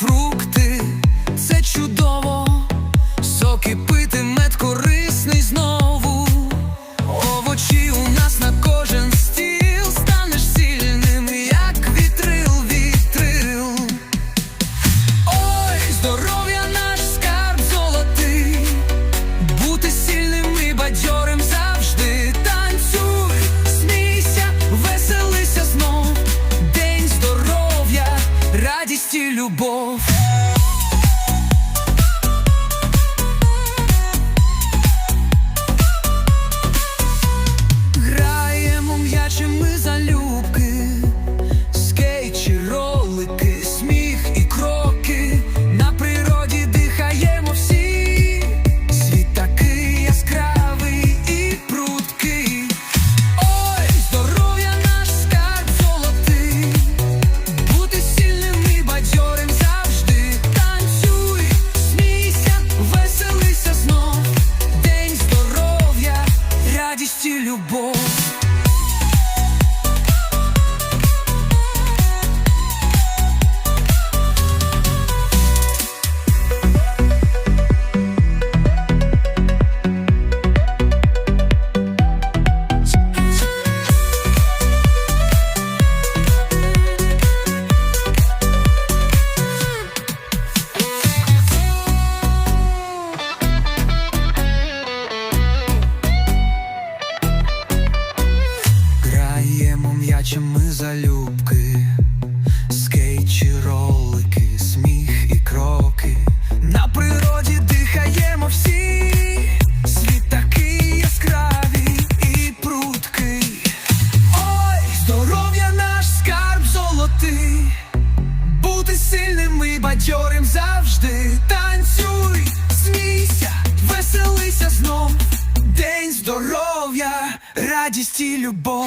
True. Любов. радість і любов.